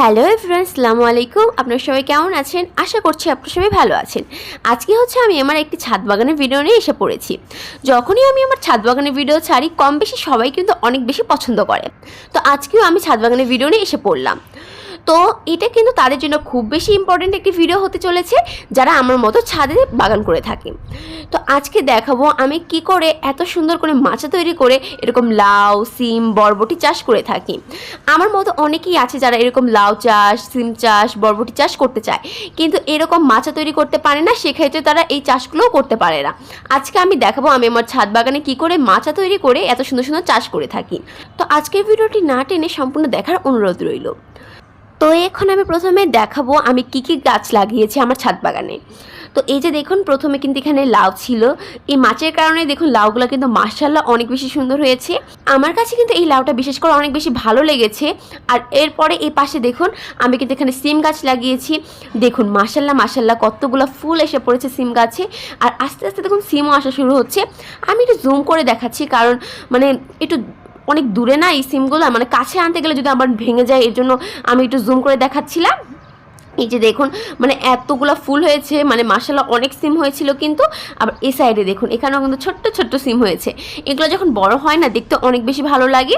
Hello everyone আসসালামু আলাইকুম। আপনার সবাই কেমন আছেন? আশা করছি আপনার সবাই ভালো আছেন। আজকে হচ্ছে আমি আমার একটি ছাদ বাগানের ভিডিও নিয়ে এসে পড়েছি। যখনই আমি আমার ছাদ বাগানের ভিডিও ছাড়ি কম বেশি সবাই কিন্তু অনেক বেশি পছন্দ করে। তো আজকেও আমি ছাদ বাগানের ভিডিও নিয়ে এসে পড়লাম। তো এটা কিন্তু তাদের জন্য খুব বেশি ইম্পর্টেন্ট একটি ভিডিও হতে চলেছে, যারা আমার মতো ছাদে বাগান করে থাকে। তো আজকে দেখাবো আমি কি করে এত সুন্দর করে মাচা তৈরি করে এরকম লাউ, সিম, বরবটি চাষ করে থাকি। আমার মতো অনেকেই আছে যারা এরকম লাউ চাষ, সিম চাষ, বরবটি চাষ করতে চায়। কিন্তু এরকম মাচা তৈরি করতে পারে না, সেক্ষেত্রে তারা এই চাষগুলোও করতে পারে না। আজকে আমি দেখাবো আমি আমার ছাদ বাগানে কি করে মাচা তৈরি করে এত সুন্দর সুন্দর চাষ করে থাকি। তো আজকের ভিডিওটি না টেনে সম্পূর্ণ দেখার অনুরোধ রইল। তো এখন আমি প্রথমে দেখাবো আমি কি কি গাছ লাগিয়েছি আমার ছাদ বাগানে। তো এই যে দেখুন, প্রথমে কিন্তু এখানে লাউ ছিল। এই মাছের কারণে দেখুন, লাউগুলো কিন্তু মার্শাল্লাহ অনেক বেশি সুন্দর হয়েছে। আমার কাছে কিন্তু এই লাউটা বিশেষ করে অনেক বেশি ভালো লেগেছে। আর এরপরে এই পাশে দেখুন, আমি কিন্তু এখানে সিম গাছ লাগিয়েছি। দেখুন মার্শাল্লাহ মার্শাল্লাহ কতগুলো ফুল এসে পড়েছে সিম গাছে। আর আস্তে আস্তে দেখুন, সিমও আসা শুরু হচ্ছে। আমি একটু জুম করে দেখাচ্ছি, কারণ মানে একটু অনেক দূরে না এই সিমগুলো মানে কাছে আনতে গেলে যদি আমার ভেঙে যায়, এর জন্য আমি একটু জুম করে দেখাচ্ছিলাম। এই যে দেখুন মানে এতগুলো ফুল হয়েছে মানে মাসাল্লাহ অনেক সিম হয়েছিল কিন্তু, আবার এই সাইডে দেখুন, এখানেও কিন্তু ছোট্ট ছোট্ট সিম হয়েছে। এগুলো যখন বড় হয় না, দেখতে অনেক বেশি ভালো লাগে।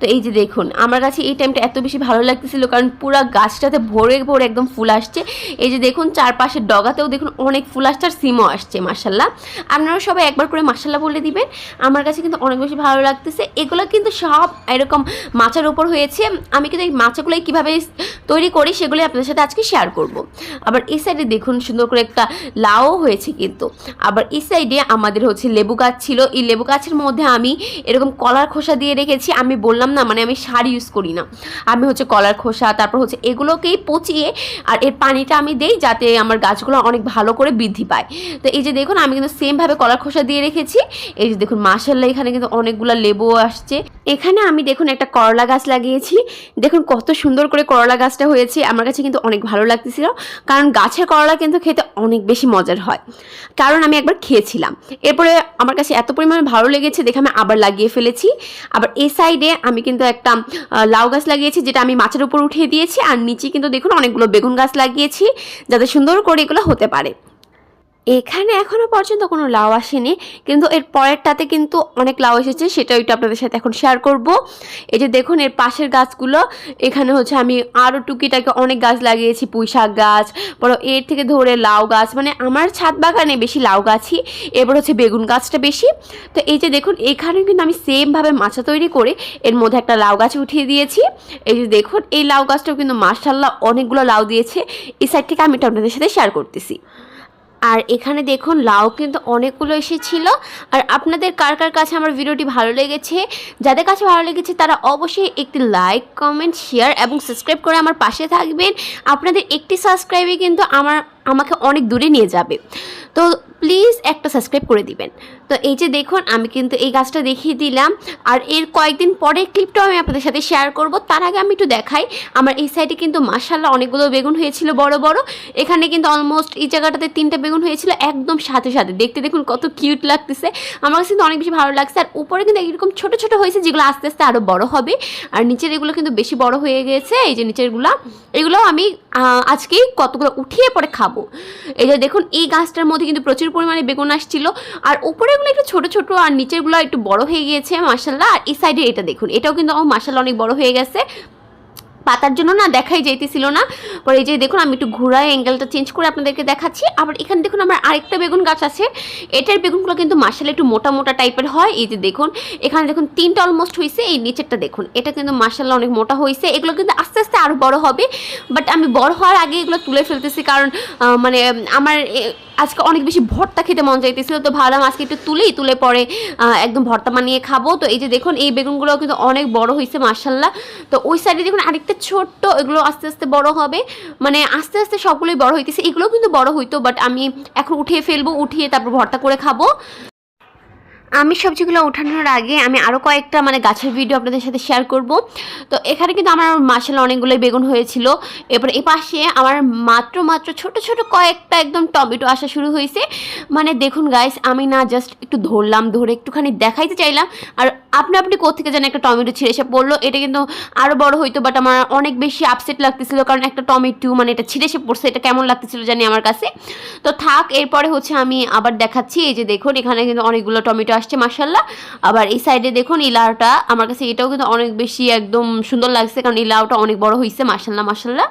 তো এই যে দেখুন, আমার কাছে এই টাইমটা এত বেশি ভালো লাগতেছিল, কারণ পুরো গাছটাতে ভরে ভরে একদম ফুল আসছে। এই যে দেখুন, চারপাশের ডগাতেও দেখুন অনেক ফুল আসছে আর সিমও আসছে মাসাল্লাহ আপনারা সবাই একবার করে মাসাল্লাহ বলে দিবেন। আমার কাছে কিন্তু অনেক বেশি ভালো লাগতেছে। এগুলো কিন্তু সব এরকম মাচার উপর হয়েছে। আমি কিন্তু এই মাচাগুলোই কীভাবে তৈরি করি সেগুলি আপনাদের সাথে আজকে করব। আবার এই সাইডে দেখুন সুন্দর করে একটা লাউ হয়েছে কিন্তু। আবার এই সাইডে আমাদের হচ্ছে লেবু গাছ ছিল। এই লেবু গাছের মধ্যে আমি এরকম কলার খোসা দিয়ে রেখেছি। আমি বললাম না মানে আমি সার ইউজ করি না। আমি হচ্ছে কলার খোসা, তারপর হচ্ছে এগুলোকেই পচিয়ে আর এর পানিটা আমি দেই যাতে আমার গাছগুলো অনেক ভালো করে বৃদ্ধি পায়। তো এই যে দেখুন, আমি কিন্তু সেমভাবে কলার খোসা দিয়ে রেখেছি। এই যে দেখুন মাসাল্লাহ এখানে কিন্তু অনেকগুলো লেবুও আসছে। এখানে আমি দেখুন একটা করলা গাছ লাগিয়েছি। দেখুন কত সুন্দর করে করলা গাছটা হয়েছে। আমার কাছে কিন্তু অনেক ভালো লাগতেছিল। কারণ গাছের করলা কিন্তু খেতে অনেক বেশি মজার হয়। কারণ আমি একবার খেয়েছিলাম। এরপরে আমার কাছে এত পরিমাণে ভালো লেগেছে দেখে আমি আবার লাগিয়ে ফেলেছি। আবার এ সাইডে আমি কিন্তু একটা লাউ গাছ লাগিয়েছি যেটা আমি মাছের উপর উঠিয়ে দিয়েছি। আর নিচে কিন্তু দেখুন অনেকগুলো বেগুন গাছ লাগিয়েছি যাতে সুন্দর করে এগুলো হতে পারে। এখানে এখনও পর্যন্ত কোনো লাউ আসেনি, কিন্তু এর পরেরটাতে কিন্তু অনেক লাউ এসেছে সেটা ওইটা আপনাদের সাথে এখন শেয়ার করব। এই যে দেখুন, এর পাশের গাছগুলো, এখানে হচ্ছে আমি আরও টুকিটাকে অনেক গাছ লাগিয়েছি, পুঁই শাক গাছ, বড় এর থেকে ধরে লাউ গাছ মানে আমার ছাদ বাগানে বেশি লাউ গাছই, এবার হচ্ছে বেগুন গাছটা বেশি। তো এই যে দেখুন এখানে কিন্তু আমি সেমভাবে মাছা তৈরি করে এর মধ্যে একটা লাউ গাছ উঠিয়ে দিয়েছি। এই যে দেখুন, এই লাউ গাছটাও কিন্তু মার্শাল্লাহ অনেকগুলো লাউ দিয়েছে। এই সাইড থেকে আমি এটা আপনাদের সাথে শেয়ার করতেছি। আর এখানে দেখুন লাউ কিন্তু অনেকগুলো এসেছিল। আর আপনাদের কার কার কাছে আমার ভিডিওটি ভালো লেগেছে? যাদের কাছে ভালো লেগেছে তারা অবশ্যই একটি লাইক, কমেন্ট, শেয়ার এবং সাবস্ক্রাইব করে আমার পাশে থাকবেন। আপনাদের একটি সাবস্ক্রাইবে কিন্তু আমার আমাকে অনেক দূরে নিয়ে যাবে। তো প্লিজ একটা সাবস্ক্রাইব করে দিবেন। তো এই যে দেখুন, আমি কিন্তু এই গাছটা দেখিয়ে দিলাম। আর এর কয়েকদিন পরে ক্লিপটাও আমি আপনাদের সাথে শেয়ার করব। তার আগে আমি একটু দেখাই। আমার এই সাইডে কিন্তু মাসাল্লাহ অনেকগুলো বেগুন হয়েছিল বড় বড়। এখানে কিন্তু অলমোস্ট এই জায়গাটাতে তিনটা বেগুন হয়েছিল একদম সাথে সাথে। দেখতে দেখুন কত কিউট লাগতেছে। আমার কাছে কিন্তু অনেক বেশি ভালো লাগছে। আর উপরে কিন্তু এরকম ছোট ছোট হয়েছে যেগুলো আস্তে আস্তে আরও বড় হবে। আর নিচের এগুলো কিন্তু বেশি বড় হয়ে গেছে। এই যে নিচেরগুলো এগুলো আমি আজকেই কতগুলো উঠিয়ে পরে খাব। এই যে দেখুন, এই গাছটার মধ্যে কিন্তু প্রচুর পরিমাণে বেগুন আসছিল। আর উপরেগুলো একটু ছোট ছোট, আর নিচেরগুলো একটু বড় হয়ে গিয়েছে মাসাল্লাহ আর এই সাইডে এটা দেখুন, এটাও কিন্তু আমার মাসাল্লাহ অনেক বড় হয়ে গেছে। পাতার জন্য না দেখাই যাইতেছিল না। পরে এই যে দেখুন, আমি একটু ঘোরায় অ্যাঙ্গেলটা চেঞ্জ করে আপনাদেরকে দেখাচ্ছি। আবার এখানে দেখুন, আমার আরেকটা বেগুন গাছ আছে। এটার বেগুনগুলো কিন্তু মাসালে একটু মোটা মোটা টাইপের হয়। এই যে দেখুন, এখানে দেখুন, তিনটা অলমোস্ট হয়েছে এই নিচেরটা দেখুন। এটা কিন্তু মাসাল্লাহ অনেক মোটা হয়েছে এগুলো কিন্তু আস্তে আস্তে আরও বড় হবে। বাট আমি বড় হওয়ার আগে এগুলো তুলে ফেলতেছি কারণ মানে আমার আজকে অনেক বেশি ভর্তা খেতে মন চাইতেছিল, তো ভাবলাম আজকে একটু তুলেই তুলে পরে একদম ভর্তা বানিয়ে খাব। তো এই যে দেখুন, এই বেগুনগুলো কিন্তু অনেক বড় হয়েছে মার্শাল্লাহ তো ওই সাইডে দেখুন আরেকটা ছোট্ট, এগুলো আস্তে আস্তে বড় হবে। মানে আস্তে আস্তে সবগুলোই বড় হইতেছে এগুলো কিন্তু বড় হইতো বাট আমি এখন উঠিয়ে ফেলব, উঠিয়ে তারপর ভর্তা করে খাব। আমি সবজিগুলো ওঠানোর আগে আমি আরও কয়েকটা মানে গাছের ভিডিও আপনাদের সাথে শেয়ার করব। তো এখানে কিন্তু আমার মাসালা অনেকগুলোই বেগুন হয়েছিল। এরপর এ পাশে আমার মাত্র মাত্র ছোট ছোট কয়েকটা একদম টমেটো আসা শুরু হয়েছে। মানে দেখুন গাইস আমি না জাস্ট একটু ধরলাম, ধরে একটুখানি দেখাইতে চাইলাম। আর আপনি আপনি কোথেকে যেন একটা টমেটো ছিঁড়ে এসে পড়ল, এটা কিন্তু আরও বড় হইতো বাট আমার অনেক বেশি আপসেট লাগতেছিল। কারণ একটা টমেটো মানে এটা ছিঁড়ে এসে পড়ছে, এটা কেমন লাগতেছিল জানি আমার কাছে। তো থাক, এরপরে হচ্ছে আমি আবার দেখাচ্ছি। এই যে দেখুন, এখানে কিন্তু অনেকগুলো টমেটো আসছে মাসাল্লাহ আবার এই সাইডে দেখুন এই আমার কাছে এটাও কিন্তু অনেক বেশি একদম সুন্দর লাগছে, কারণ এই অনেক বড় হয়েছে মাসাল্লাহ মাসাল্লাহ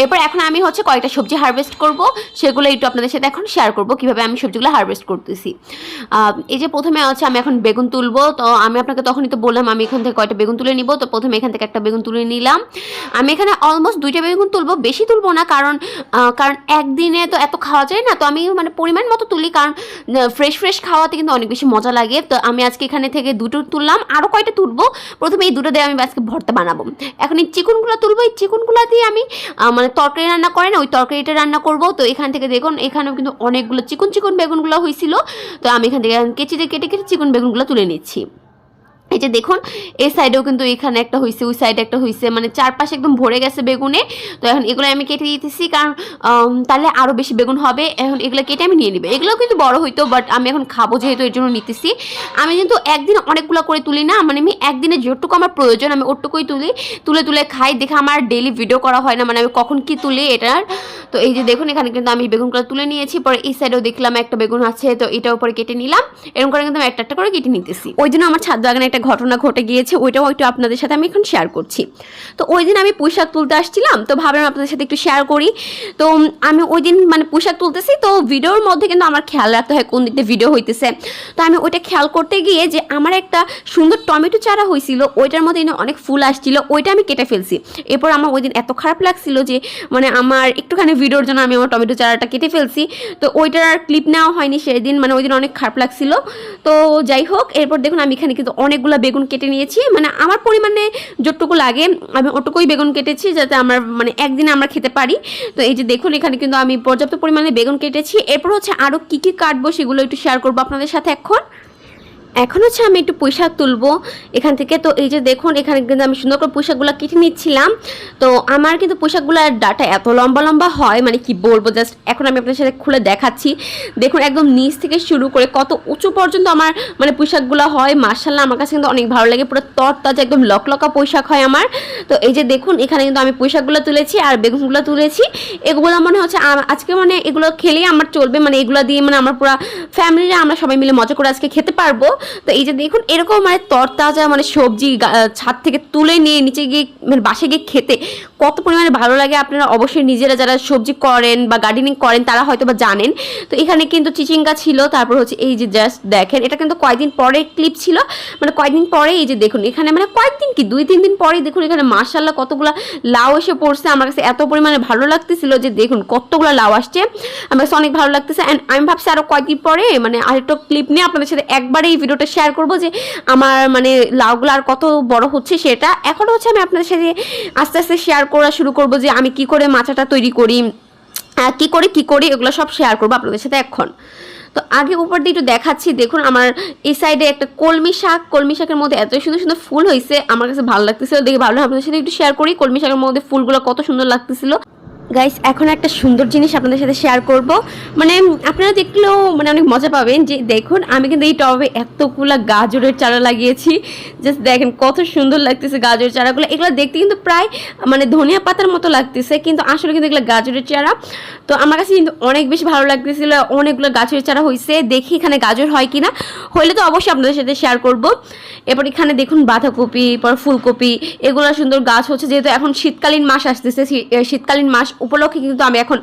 এরপর এখন আমি হচ্ছে কয়েকটা সবজি হারভেস্ট করব, সেগুলো একটু আপনাদের সাথে এখন শেয়ার করব, কীভাবে আমি সবজিগুলো হারভেস্ট করতেছি। এই যে প্রথমে হচ্ছে আমি এখন বেগুন তুলবো, তো আমি আপনাকে তখনই তো বললাম আমি এখান থেকে কয়টা বেগুন তুলে নিব, তো প্রথমে এখান থেকে একটা বেগুন তুলে নিলাম। আমি এখানে অলমোস্ট দুইটা বেগুন তুলবো, বেশি তুলবো না, কারণ কারণ একদিনে তো এত খাওয়া যায় না, তো আমি মানে পরিমাণ মতো তুলি, কারণ ফ্রেশ ফ্রেশ খাওয়াতে কিন্তু অনেক বেশি মজা লাগে। তো আমি আজকে এখানে থেকে দুটো তুললাম আরও কয়টা তুলবো, প্রথমে এই দুটো দিয়ে আমি আজকে ভর্তা বানাবো। এখন এই চিকুনগুলো তুলবো, এই চিকুনগুলো দিয়ে আমি মানে তরকারি রান্না করে না, ওই তরকারিটা রান্না করব। তো এখান থেকে দেখুন, এখানেও কিন্তু অনেকগুলো চিকন চিকন বেগুনগুলো হয়েছিল তো আমি এখান থেকে কেচিতে কেটে কেটে চিকন বেগুনগুলো তুলে নিচ্ছি। এই যে দেখুন, এই সাইডেও কিন্তু এখানে একটা হয়েছে ওই সাইডে একটা হয়েছে মানে চারপাশে একদম ভরে গেছে বেগুনে। তো এখন এগুলো আমি কেটে দিতেছি, কারণ তাহলে আরও বেশি বেগুন হবে। এখন এগুলো কেটে আমি নিয়ে নিবে। এগুলো কিন্তু বড় হইতো বাট আমি এখন খাব যেহেতু, এর জন্য নিতেছি। আমি কিন্তু একদিন অনেকগুলো করে তুলি না মানে আমি একদিনে যেটুকু আমার প্রয়োজন, আমি ওটুকুই তুলি। তুলে তুলে খাই, দেখে আমার ডেলি ভিডিও করা হয় না মানে আমি কখন কি তুলি এটার। তো এই যে দেখুন, এখানে কিন্তু আমি বেগুনগুলো তুলে নিয়েছি। পরে এই সাইডেও দেখলাম একটা বেগুন আছে, তো এটার উপরে কেটে নিলাম। এরকম করে কিন্তু আমি একটা একটা করে কেটে নিতেছি। ওই জন্য আমার ছাদ বাগানে একটা ঘটনা ঘটে গিয়েছে, ওইটাও একটু আপনাদের সাথে আমি এখন শেয়ার করছি। তো ওই দিন আমি পোশাক তুলতে আসছিলাম, তো ভাবলাম আপনাদের সাথে একটু শেয়ার করি। তো আমি ওই দিন মানে পোশাক তুলতেছি, তো ভিডিওর মধ্যে কিন্তু আমার খেয়াল রাখতে হয় কোন দিকতে ভিডিও হইতেছে। তো আমি ওইটা খেয়াল করতে গিয়ে যে আমার একটা সুন্দর টমেটো চারা হয়েছিল ওইটার মধ্যে অনেক ফুল আসছিল, ওইটা আমি কেটে ফেলছি। এরপর আমার ওই দিন এত খারাপ লাগছিল যে মানে আমার একটুখানি ভিডিওর জন্য আমি আমার টমেটো চারাটা কেটে ফেলছি। তো ওইটার আর ক্লিপ নেওয়া হয়নি সেদিন মানে ওই দিন অনেক খারাপ লাগছিল। তো যাই হোক, এরপর দেখুন আমি এখানে কিন্তু অনেকগুলো বেগুন কেটে নিয়েছি। মানে আমার পরিমাণে যতটুকু লাগে, আমি ওটুকুই বেগুন কেটেছি যাতে আমার মানে একদিনে আমরা খেতে পারি। তো এই যে দেখুন, এখানে কিন্তু আমি পর্যাপ্ত পরিমাণে বেগুন কেটেছি। এরপর হচ্ছে আরও কী কী কাটবো সেগুলো একটু শেয়ার করব আপনাদের সাথে এখন। এখন হচ্ছে আমি একটু পোশাক তুলবো এখান থেকে। তো এই যে দেখুন, এখানে কিন্তু আমি সুন্দর করে পোশাকগুলো কেটে নিচ্ছিলাম। তো আমার কিন্তু পোশাকগুলোর ডাটা এত লম্বা লম্বা হয় মানে কি বলব জাস্ট এখন আমি আপনার সাথে খুলে দেখাচ্ছি। দেখুন, একদম নিচ থেকে শুরু করে কত উঁচু পর্যন্ত আমার মানে পোশাকগুলো হয় মার্শাল্লাহ আমার কাছে কিন্তু অনেক ভালো লাগে। পুরো তরতাজা, একদম লকলকা পোশাক হয় আমার। তো এই যে দেখুন, এখানে কিন্তু আমি পোশাকগুলো তুলেছি আর বেগুনগুলো তুলেছি। এগুলো মনে হচ্ছে আজকে মানে এগুলো খেলেই আমার চলবে মানে এগুলো দিয়ে মানে আমার পুরো ফ্যামিলিরা আমরা সবাই মিলে মজা করে আজকে খেতে পারব। তো এই যে দেখুন, এরকম মানে তরতাজা মানে সবজি ছাদ থেকে তুলে নিয়ে নিচে গিয়ে মানে বাসে গিয়ে খেতে কত পরিমাণে ভালো লাগে আপনারা অবশ্যই নিজেরা যারা সবজি করেন বা গার্ডেনিং করেন, তারা হয়তো বা জানেন। তো এখানে কিন্তু চিচিঙ্গা ছিল, তারপর হচ্ছে এই যে জাস্ট দেখেন, এটা কিন্তু কয়েকদিন পরে ক্লিপ ছিল মানে কয়েকদিন পরে এই যে দেখুন, এখানে মানে কয়েকদিন কি, দুই, তিন দিন পরেই দেখুন এখানে মার্শাল্লাহ কতগুলো লাউ এসে পড়ছে। আমার কাছে এত পরিমাণে ভালো লাগতেছিল যে দেখুন, কতগুলো লাউ আসছে। আমার কাছে অনেক ভালো লাগতেছে। অ্যান্ড আমি ভাবছি আরও কয়েকদিন পরে মানে আরেকটা ক্লিপ নিয়ে আপনাদের সাথে একবারে এই ভিডিওটা শেয়ার করব যে আমার মানে লাউগুলো আর কত বড় হচ্ছে সেটা। এখন হচ্ছে আমি আপনাদের সাথে আস্তে আস্তে শেয়ার করা শুরু করব যে আমি কি করে মাচাটা তৈরি করি কি করে, কি করি, এগুলো সব শেয়ার করব আপনাদের সাথে এখন। তো আগে উপর দিয়ে একটু দেখাচ্ছি, দেখুন আমার এই সাইডে একটা কলমি শাক, কলমি শাকের মধ্যে এত সুন্দর সুন্দর ফুল হয়েছে আমার কাছে ভালো লাগতেছিল দেখে ভালো আপনাদের সাথে একটু শেয়ার করি, কলমি শাকের মধ্যে ফুলগুলো কত সুন্দর লাগতেছিল। গাইস এখন একটা সুন্দর জিনিস আপনাদের সাথে শেয়ার করব। মানে আপনারা দেখলেও মানে অনেক মজা পাবেন যে দেখুন, আমি কিন্তু এই টবে এতগুলা গাজরের চারা লাগিয়েছি। জাস্ট দেখেন কত সুন্দর লাগতেছে গাজরের চারাগুলো। এগুলো দেখতে কিন্তু প্রায় মানে ধনিয়া পাতার মতো লাগতেছে, কিন্তু আসলে কিন্তু এগুলো গাজরের চারা। তো আমার কাছে কিন্তু অনেক বেশি ভালো লাগতেছিল, অনেকগুলো গাছের চারা হয়েছে দেখি এখানে গাজর হয় কিনা। হইলে তো অবশ্যই আপনাদের সাথে শেয়ার করব। এরপর এখানে দেখুন বাঁধাকপি পর ফুলকপি, এগুলো সুন্দর গাছ হচ্ছে। যেহেতু এখন শীতকালীন মাস আসতেছে শীতকালীন মাস উপলক্ষে কিন্তু আমি এখন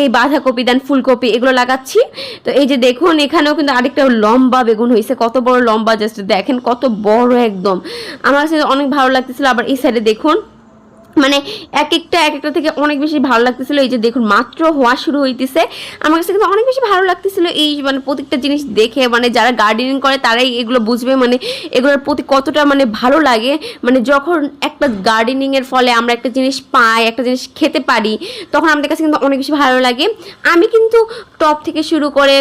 এই বাঁধাকপি, দেন ফুলকপি এগুলো লাগাচ্ছি। তো এই যে দেখুন, এখানেও কিন্তু আরেকটা লম্বা বেগুন হয়েছে। কত বড় লম্বা জাস্ট দেখেন কত বড় একদম। আমার কাছে অনেক ভালো লাগতেছিল, আবার এই সাইডে দেখুন। মানে এক একটা এক একটা থেকে অনেক বেশি ভালো লাগতেছিল। এই যে দেখুন, মাত্র হওয়া শুরু হইতেছে। আমার কাছে কিন্তু অনেক বেশি ভালো লাগতেছিল এই মানে প্রত্যেকটা জিনিস দেখে। মানে যারা গার্ডেনিং করে, তারাই এগুলো বুঝবে। মানে এগুলোর প্রতি কতটা মানে ভালো লাগে। মানে যখন একটা গার্ডেনিংয়ের ফলে আমরা একটা জিনিস পাই, একটা জিনিস খেতে পারি, তখন আমাদের কাছে কিন্তু অনেক বেশি ভালো লাগে। আমি কিন্তু টপ থেকে শুরু করে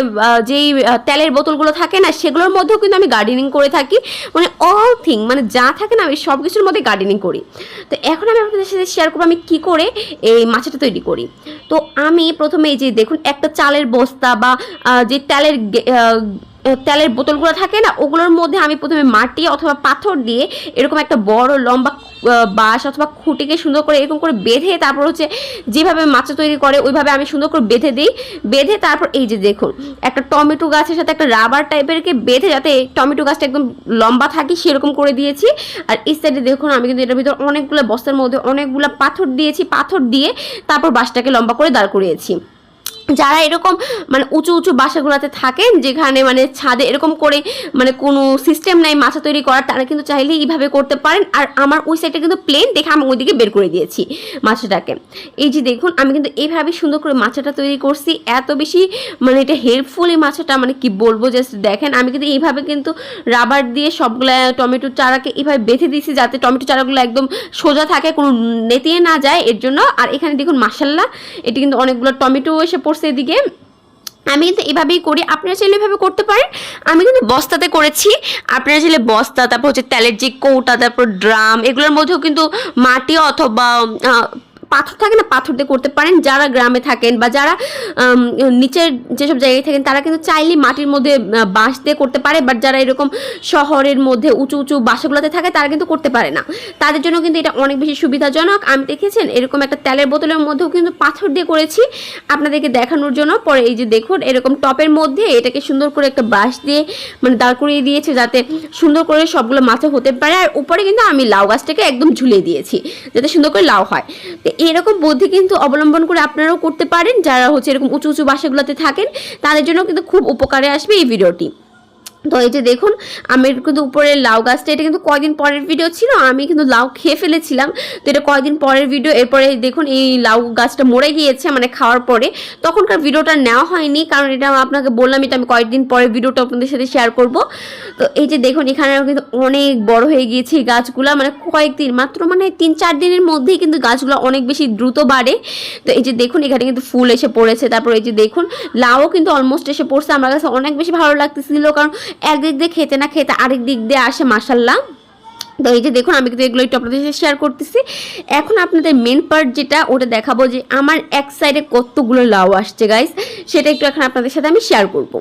যেই তেলের বোতলগুলো থাকে না, সেগুলোর মধ্যেও কিন্তু আমি গার্ডেনিং করে থাকি। মানে অল থিং মানে যা থাকে না, আমি সব কিছুর মধ্যে গার্ডেনিং করি। তো এখন আমি আপনাদের সাথে শেয়ার করব আমি কি করে এই মাছটা তৈরি করি। তো আমি প্রথমে এই যে দেখুন, একটা চালের বস্তা বা যে তেলের তেলের বোতলগুলো থাকে না, ওগুলোর মধ্যে আমি প্রথমে মাটি অথবা পাথর দিয়ে এরকম একটা বড় লম্বা বাঁশ অথবা খুঁটিকে সুন্দর করে এরকম করে বেঁধে তারপর হচ্ছে যেভাবে মাছা তৈরি করে ওইভাবে আমি সুন্দর করে বেঁধে দিই। বেঁধে তারপর এই যে দেখুন, একটা টমেটো গাছের সাথে একটা রাবার টাইপেরকে বেঁধে যাতে টমেটো গাছটা একদম লম্বা থাকে সেরকম করে দিয়েছি। আর এই সাইডে দেখুন, আমি কিন্তু এটার ভিতর অনেকগুলো বস্তার মধ্যে অনেকগুলো পাথর দিয়েছি, পাথর দিয়ে তারপর বাঁশটাকে লম্বা করে দাঁড় করিয়েছি। যারা এরকম মানে উঁচু উঁচু বাসাগুলোতে থাকেন, যেখানে মানে ছাদে এরকম করে মানে কোনো সিস্টেম নাই মাছা তৈরি করার, তারা কিন্তু চাইলে এইভাবে করতে পারেন। আর আমার ওই সাইডটা কিন্তু প্লেন দেখে আমি ওইদিকে বের করে দিয়েছি মাছটাকে। এই যে দেখুন, আমি কিন্তু এইভাবে সুন্দর করে মাছটা তৈরি করছি। এত বেশি মানে এটা হেল্পফুল এই মাছটা মানে কি বলব জাস্ট দেখেন, আমি কিন্তু এইভাবে কিন্তু রাবার দিয়ে সবগুলা টমেটো চারাকে এইভাবে বেঁধে দিয়েছি যাতে টমেটো চারাগুলো একদম সোজা থাকে, কোনো নেতিয়ে না যায়। এর জন্য, আর এখানে দেখুন মাসাল্লাহ এটি কিন্তু অনেকগুলো টমেটো এসে পড়ছে। এদিকে আমি কিন্তু এভাবেই করি। আপনারা চাইলে এভাবে করতে পারেন। আমি কিন্তু বস্তাতে করেছি। আপনারা চাইলে বস্তা, তারপর হচ্ছে তেলের যে কৌটা, তারপর ড্রাম, এগুলোর মধ্যেও কিন্তু মাটি অথবা পাথর থাকে না, পাথর দিয়ে করতে পারেন। যারা গ্রামে থাকেন বা যারা নিচের যেসব জায়গায় থাকেন, তারা কিন্তু চাইলে মাটির মধ্যে বাঁশ দিয়ে করতে পারে। বাট যারা এরকম শহরের মধ্যে উঁচু উঁচু বাসাগুলোতে থাকে, তারা কিন্তু করতে পারে না। তাদের জন্য কিন্তু এটা অনেক বেশি সুবিধাজনক। আমি দেখেছেন এরকম একটা তেলের বোতলের মধ্যেও কিন্তু পাথর দিয়ে করেছি। আপনাদেরকে দেখানোর জন্য, পরে এই যে দেখুন, এরকম টপের মধ্যে এটাকে সুন্দর করে একটা বাঁশ দিয়ে মানে দাঁড় করিয়ে দিয়েছে, যাতে সুন্দর করে সবগুলো মাছে হতে পারে। আর উপরে কিন্তু আমি লাউ গাছটাকে একদম ঝুলিয়ে দিয়েছি, যাতে সুন্দর করে লাউ হয়। তো এরকম বুদ্ধি কিন্তু অবলম্বন করে আপনারাও করতে পারেন। যারা হচ্ছে এরকম উঁচু উঁচু বাসাগুলোতে থাকেন, তাদের জন্য কিন্তু খুব উপকারে আসবে এই ভিডিওটি। তো এই যে দেখুন, আমি কিন্তু উপরে লাউ গাছটা, এটা কিন্তু কয়দিন পরের ভিডিও ছিল আমি কিন্তু লাউ খেয়ে ফেলেছিলাম। তো এটা কয়দিন পরের ভিডিও এরপরে দেখুন, এই লাউ গাছটা মরে গিয়েছে মানে খাওয়ার পরে। তখনকার ভিডিওটা নেওয়া হয়নি, কারণ এটা আপনাকে বললাম এটা আমি কয়েকদিন পরের ভিডিওটা আপনাদের সাথে শেয়ার করব। তো এই যে দেখুন, এখানে কিন্তু অনেক বড় হয়ে গিয়েছে এই গাছগুলা মানে কয়েকদিন, মাত্র মানে তিন চার দিনের মধ্যেই কিন্তু গাছগুলো অনেক বেশি দ্রুত বাড়ে। তো এই যে দেখুন, এখানে কিন্তু ফুল এসে পড়েছে। তারপর এই যে দেখুন, লাউও কিন্তু অলমোস্ট এসে পড়ছে। আমার কাছে অনেক বেশি ভালো লাগতেছিল, কারণ একদিক দিয়ে খেতে না খেতে আরেক দিক দিয়ে আসে মাসাল্লাহ তো এই যে দেখুন, আমি কিন্তু এগুলো একটু আপনাদের সাথে শেয়ার করতেছি। এখন আপনাদের মেন পার্ট যেটা, ওটা দেখাবো যে আমার এক সাইডে কতগুলো লাউ আসছে গাইস সেটা একটু এখন আপনাদের সাথে আমি শেয়ার করব।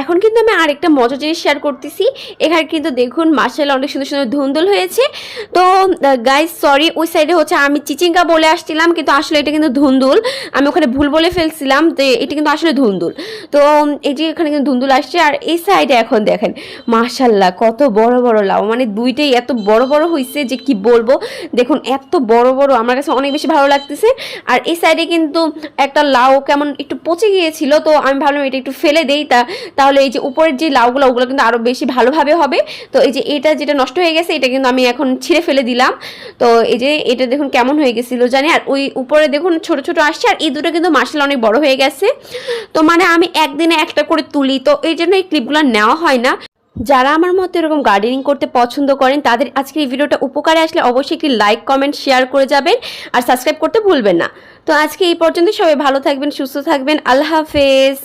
এখন কিন্তু আমি আরেকটা মজার জিনিস শেয়ার করতেছি। এখানে কিন্তু দেখুন মার্শাল অনেক সুন্দর সুন্দর ধুন্দুল হয়েছে। তো গাইস সরি ওই সাইডে হচ্ছে আমি চিচিঙ্গা বলে আসছিলাম, কিন্তু আসলে এটা কিন্তু ধুন্দুল। আমি ওখানে ভুল বলে ফেলছিলাম তো এটা কিন্তু আসলে ধুন্দুল। তো যে এখানে কিন্তু ধুন্দুল আসছে, আর এই সাইডে এখন দেখেন মার্শাল্লাহ কত বড় বড় লাউ। মানে দুইটাই এত বড় বড় হয়েছে যে কি বলব? দেখুন, এত বড় বড়, আমার কাছে অনেক বেশি ভালো লাগতেছে। আর এই সাইডে কিন্তু একটা লাউ কেমন একটু পচে গিয়েছিল, তো আমি ভাবলাম এটা একটু ফেলে দেই। তা তাহলে এই যে উপরের যে লাউগুলো, ওগুলো কিন্তু আরও বেশি ভালোভাবে হবে। তো এই যে এটা যেটা নষ্ট হয়ে গেছে, এটা কিন্তু আমি এখন ছিঁড়ে ফেলে দিলাম। তো এই যে এটা দেখুন কেমন হয়ে গেছিল জানি আর ওই উপরে দেখুন ছোট ছোট আসছে, আর এই দুটো কিন্তু মার্শাল অনেক বড় হয়ে গেছে। তো মানে আমি একদিনে একটা করে তুলি, তো এই জন্য এই ক্লিপগুলো নেওয়া হয় না। যারা আমার মতো এরকম গার্ডেনিং করতে পছন্দ করেন, তাদের আজকে এই ভিডিওটা উপকারে আসলে অবশ্যই একটি লাইক কমেন্ট শেয়ার করে যাবেন। আর সাবস্ক্রাইব করতে ভুলবেন না। তো আজকে এই পর্যন্ত সবাই ভালো থাকবেন, সুস্থ থাকবেন। আল্লাহ হাফেজ।